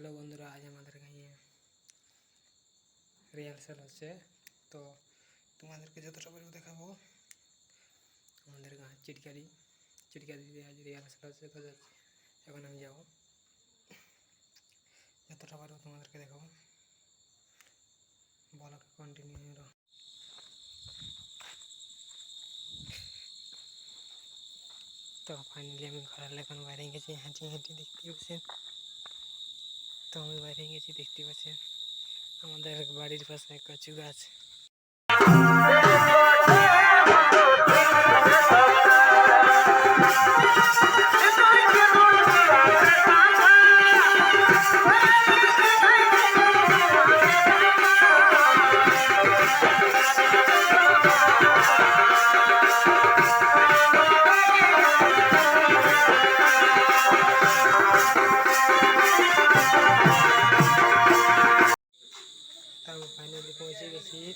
Hello বন্ধুরা আজ আমাদের গাঁয়ে রিহার্সাল হচ্ছে তো তোমাদেরকে যতটা পারবো দেখাবো আমাদের গাঁ চিটকালি চিটকালি দিয়ে আজ রিহার্সাল হচ্ছে তো যাচ্ছি এখন আমি যাবো যতটা পারবো তোমাদেরকে দেখাবো বলাকে কন্টিনিউ রহ তো ফাইনালি আমি ঘরের এখন বাইরে গেছি হাঁটি হাঁটি দেখতে পাচ্ছেন তো আমি বাইরে গেছি দেখতে পাচ্ছেন আমাদের বাড়ির পাশে কচু গাছ। তো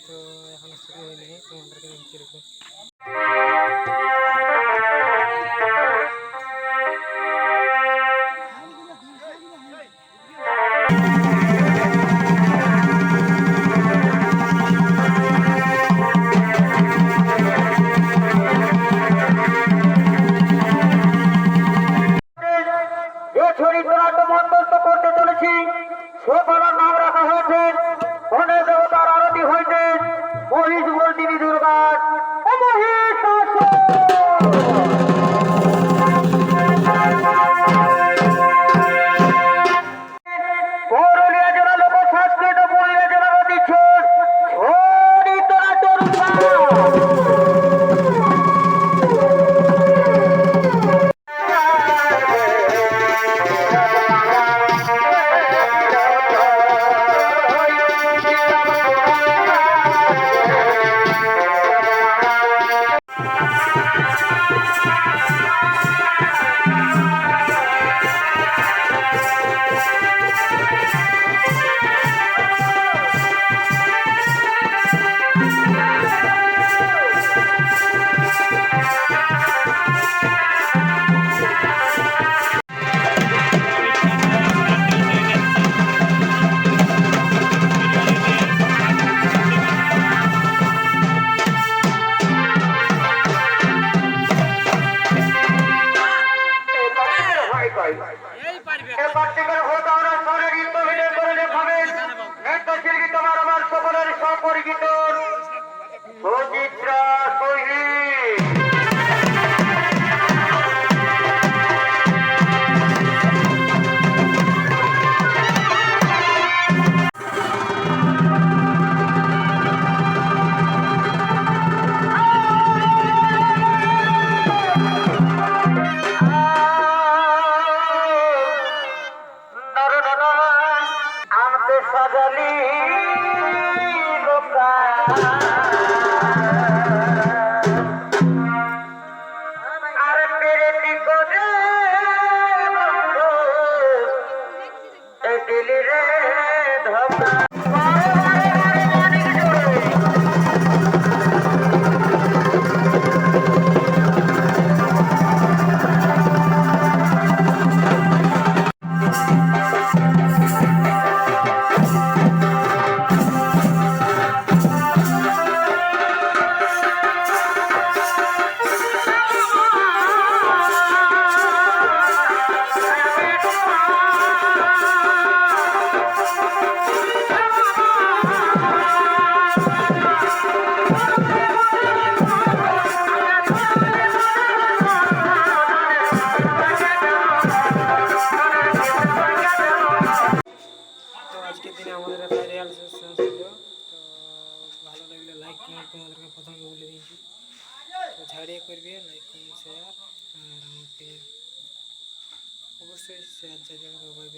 তো এখনও শুরু হয়নি তোমাদেরকে দেখছি এরকম যে সাজালি আর তোমাদেরকে প্রথমে বলে দিয়েছি। ঝাড়িয়ে করবে লাইক শেয়ার আর আমাকে অবশ্যই শেয়ার যাবে যা বাই